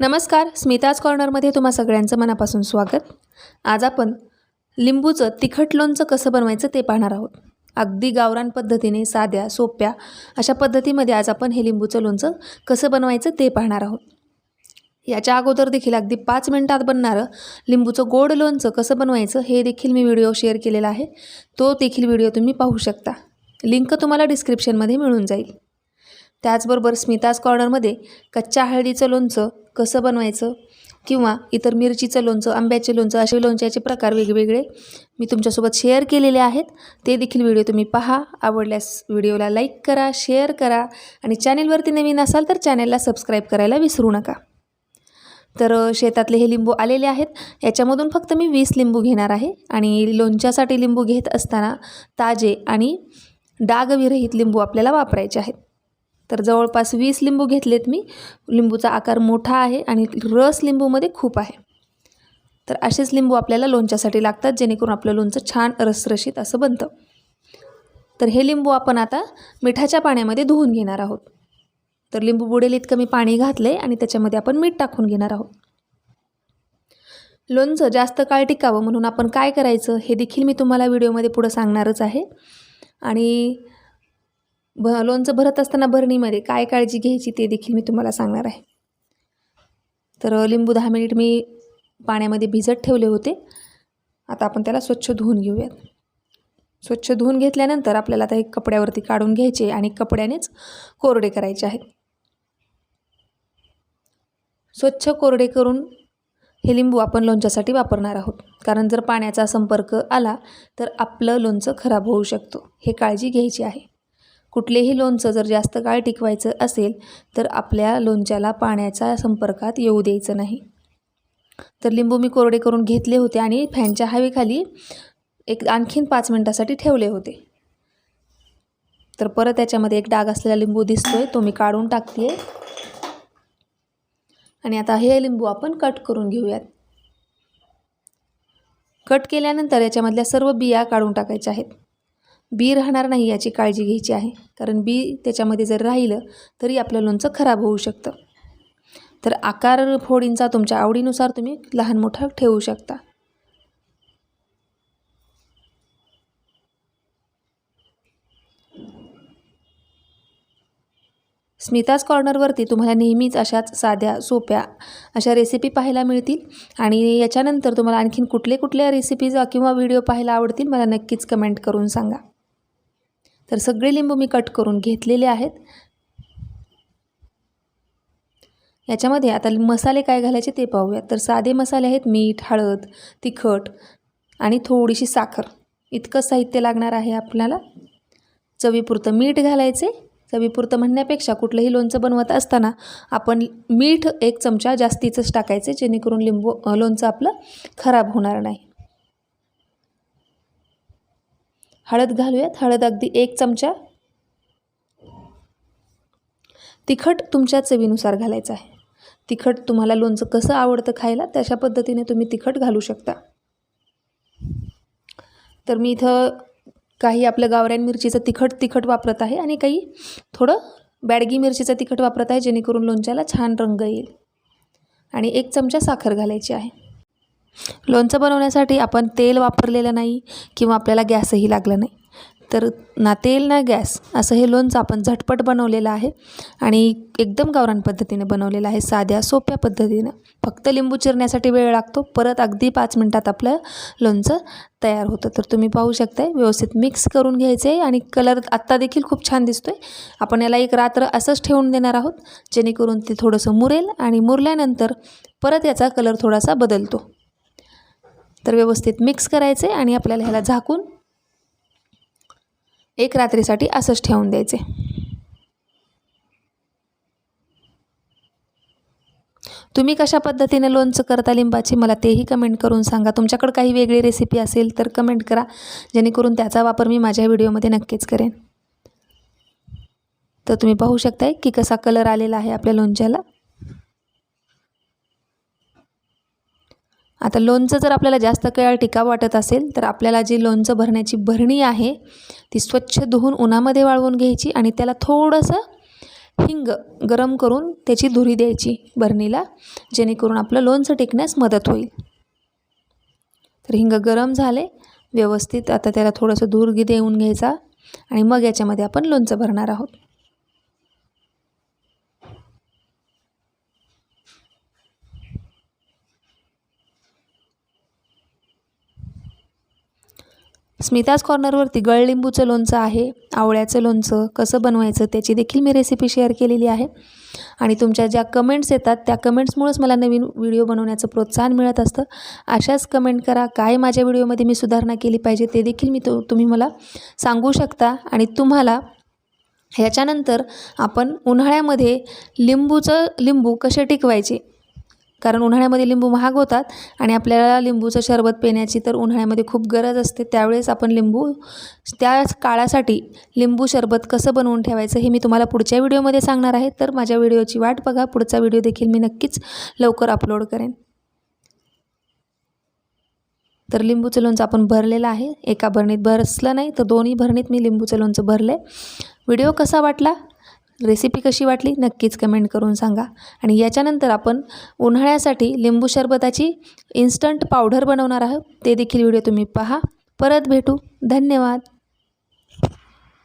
नमस्कार स्मिताज कॉर्नरमध्ये तुम्हा सगळ्यांचं मनापासून स्वागत. आज आपण लिंबूचं तिखट लोणचं कसं बनवायचं ते पाहणार आहोत. अगदी गावरान पद्धतीने साध्या सोप्या अशा पद्धतीमध्ये आज आपण हे लिंबूचं लोणचं कसं बनवायचं ते पाहणार आहोत. याच्या अगोदर देखील अगदी पाच मिनटात बनणारं लिंबूचं गोड लोणचं कसं बनवायचं हे देखील मी व्हिडिओ शेअर केलेला आहे. तो देखील व्हिडिओ तुम्ही पाहू शकता. लिंक तुम्हाला डिस्क्रिप्शनमध्ये मिळून जाईल. त्याचबरोबर स्मिताज कॉर्नरमध्ये कच्च्या हळदीचं लोणचं कसं बनवायचं? किंवा इतर मिरचीचं लोणचं आंब्याचे लोणचं असे लोणच्याचे प्रकार वेगवेगळे मी तुमच्यासोबत शेअर केलेले आहेत. ते देखील व्हिडिओ तुम्ही पहा. आवडल्यास व्हिडिओला लाईक करा शेअर करा आणि चॅनेलवरती नवीन असाल तर चॅनेलला सबस्क्राईब करायला विसरू नका. तर शेतातले हे लिंबू आलेले आहेत. याच्यामधून फक्त मी वीस लिंबू घेणार आहे आणि लोणच्यासाठी लिंबू घेत असताना ताजे आणि डागविरहित लिंबू आपल्याला वापरायचे आहेत. तर जवळपास वीस लिंबू घेतलेत मी. लिंबूचा आकार मोठा आहे आणि रस लिंबूमध्ये खूप आहे. तर असेच लिंबू आपल्याला लोणच्यासाठी लागतात जेणेकरून आपलं लोणचं छान रसरशीत असं बनतं. तर हे लिंबू आपण आता मिठाच्या पाण्यामध्ये धुवून घेणार आहोत. तर लिंबू बुडेल इतकं मी पाणी घातलं आहे आणि त्याच्यामध्ये आपण मीठ टाकून घेणार आहोत. लोणचं जास्त काळ टिकावं म्हणून आपण काय करायचं हे देखील मी तुम्हाला व्हिडिओमध्ये पुढं सांगणारच आहे. आणि भ लोणचं भरत असताना भरणीमध्ये काय काळजी घ्यायची ते देखील मी तुम्हाला सांगणार आहे. तर लिंबू दहा मिनिट मी पाण्यामध्ये भिजत ठेवले होते. आता आपण त्याला स्वच्छ धुवून घेऊयात. स्वच्छ धुवून घेतल्यानंतर आपल्याला आता एक कपड्यावरती काढून घ्यायचे आणि कपड्यानेच कोरडे करायचे आहेत. स्वच्छ कोरडे करून हे लिंबू आपण लोणच्यासाठी वापरणार आहोत. कारण जर पाण्याचा संपर्क आला तर आपलं लोणचं खराब होऊ शकतो. हे काळजी घ्यायची आहे. कुठलेही लोणचं जर जास्त काळ टिकवायचं असेल तर आपल्या लोणच्याला पाण्याच्या संपर्कात येऊ द्यायचं नाही. तर लिंबू मी कोरडे करून घेतले होते आणि फॅनच्या हवेखाली एक आणखीन पाच मिनटासाठी ठेवले होते. तर परत त्याच्यामध्ये एक डाग असलेला लिंबू दिसतोय तो मी काढून टाकते. आणि आता हे लिंबू आपण कट करून घेऊयात. कट केल्यानंतर याच्यामधल्या सर्व बिया काढून टाकायच्या आहेत. बी राहणार नाही याची काळजी घ्यायची आहे. कारण बी त्याच्यामध्ये जर राहिलं तरी आपलं लोणचं खराब होऊ शकतं. तर आकार फोडींचा तुमच्या आवडीनुसार तुम्ही लहान मोठा ठेवू शकता. स्मिताज कॉर्नरवरती तुम्हाला नेहमीच अशाच साध्या सोप्या अशा रेसिपी पाहायला मिळतील. आणि याच्यानंतर तुम्हाला आणखीन कुठले कुठल्या रेसिपीज किंवा व्हिडिओ पाहायला आवडतील मला नक्कीच कमेंट करून सांगा. तर सगळे लिंबू मी कट करून घेतलेले आहेत. याच्यामध्ये आता मसाले काय घालायचे ते पाहूयात. तर साधे मसाले आहेत मीठ हळद तिखट आणि थोडीशी साखर. इतकं साहित्य लागणार आहे आपल्याला. चवीपुरतं मीठ घालायचे. चवीपुरतं म्हणण्यापेक्षा कुठलंही लोणचं बनवत असताना आपण मीठ एक चमचा जास्तीचंच टाकायचे जेणेकरून लिंबू लोणचं आपलं खराब होणार नाही. हळद घालूयात. हळद अगदी एक चमचा तिखट तुमच्या चवीनुसार घालायचं आहे. तिखट तुम्हाला लोणचं कसं आवडतं खायला तशा पद्धतीने तुम्ही तिखट घालू शकता. तर मी इथं काही आपलं गावरान मिरचीचं तिखट तिखट वापरत आहे आणि काही थोडं बॅडगी मिरचीचं तिखट वापरत आहे जेणेकरून लोणच्याला छान रंग येईल. आणि एक चमचा साखर घालायची आहे. लोणचं बनवण्यासाठी आपण तेल वापरलेलं नाही किंवा आपल्याला गॅसही लागला नाही. तर ना तेल ना गॅस असं हे लोणचं आपण झटपट बनवलेलं आहे आणि एकदम गावरान पद्धतीने बनवलेलं आहे साध्या सोप्या पद्धतीनं. फक्त लिंबू चिरण्यासाठी वेळ लागतो. परत अगदी पाच मिनटात आपलं लोणचं तयार होतं. तर तुम्ही पाहू शकताय व्यवस्थित मिक्स करून घ्यायचं आहे आणि कलर आत्ता देखील खूप छान दिसतो आहे आपण याला एक रात्र असंच ठेवून देणार आहोत जेणेकरून ते थोडंसं मुरेल आणि मुरल्यानंतर परत याचा कलर थोडासा बदलतो. तर व्यवस्थित मिक्स करायचे आणि आपल्याला ह्याला झाकून एक रात्रीसाठी असंच ठेवून द्यायचे. तुम्ही कशा पद्धतीने लोणचं करता लिंबाची मला तेही कमेंट करून सांगा. तुमच्याकडं काही वेगळी रेसिपी असेल तर कमेंट करा जेणेकरून त्याचा वापर मी माझ्या व्हिडिओमध्ये नक्कीच करेन. तर तुम्ही पाहू शकताय की कसा कलर आलेला आहे आपल्या लोणच्याला. आता लोणचं जर आपल्याला जास्त काळ टिकाव वाटत असेल तर आपल्याला जी लोणचं भरण्याची भरणी आहे ती स्वच्छ धुवून उन्हामध्ये वाळवून घ्यायची आणि त्याला थोडंसं हिंग गरम करून त्याची धुरी द्यायची भरणीला जेणेकरून आपलं लोणचं टिकण्यास मदत होईल. तर हिंग गरम झाले व्यवस्थित आता त्याला थोडंसं धूर देऊन घ्यायचा आणि मग याच्यामध्ये आपण लोणचं भरणार आहोत. स्मिताज कॉर्नरवरती गळलिंबूचं लोणचं आहे आवळ्याचं लोणचं कसं बनवायचं त्याची देखील मी रेसिपी शेअर केलेली आहे. आणि तुमच्या ज्या कमेंट्स येतात त्या कमेंट्समुळंच मला नवीन व्हिडिओ बनवण्याचं प्रोत्साहन मिळत असतं. अशाच कमेंट करा काय माझ्या व्हिडिओमध्ये मी सुधारणा केली पाहिजे ते देखील मी तो तुम्ही मला सांगू शकता. आणि तुम्हाला ह्याच्यानंतर आपण उन्हाळ्यामध्ये लिंबूचं लिंबू कसे टिकवायचे? कारण उन्हाळ्यामध्ये लिंबू महाग होतात आणि आपल्याला लिंबूचं शरबत पिण्याची तर उन्हाळ्यामध्ये खूप गरज असते. त्यावेळेस आपण लिंबू त्या काळासाठी लिंबू शरबत कसं बनवून ठेवायचं हे मी तुम्हाला पुढच्या व्हिडिओमध्ये सांगणार आहे. तर माझ्या व्हिडिओची वाट बघा. पुढचा व्हिडिओ देखील मी नक्कीच लवकर अपलोड करेन. तर लिंबूचं लोणचं आपण भरलेलं आहे. एका भरणीत भरसलं नाही तर दोन्ही भरणीत मी लिंबूचं लोणचं भरलं आहे व्हिडिओ कसा वाटला? रेसिपी कशी वाटली नक्कीच कमेंट करून सांगा. आणि याच्यानंतर आपण उन्हाळ्यासाठी लिंबू सरबताची इन्स्टंट पावडर बनवणार आहोत. ते देखील व्हिडिओ तुम्ही पहा. परत भेटू. धन्यवाद.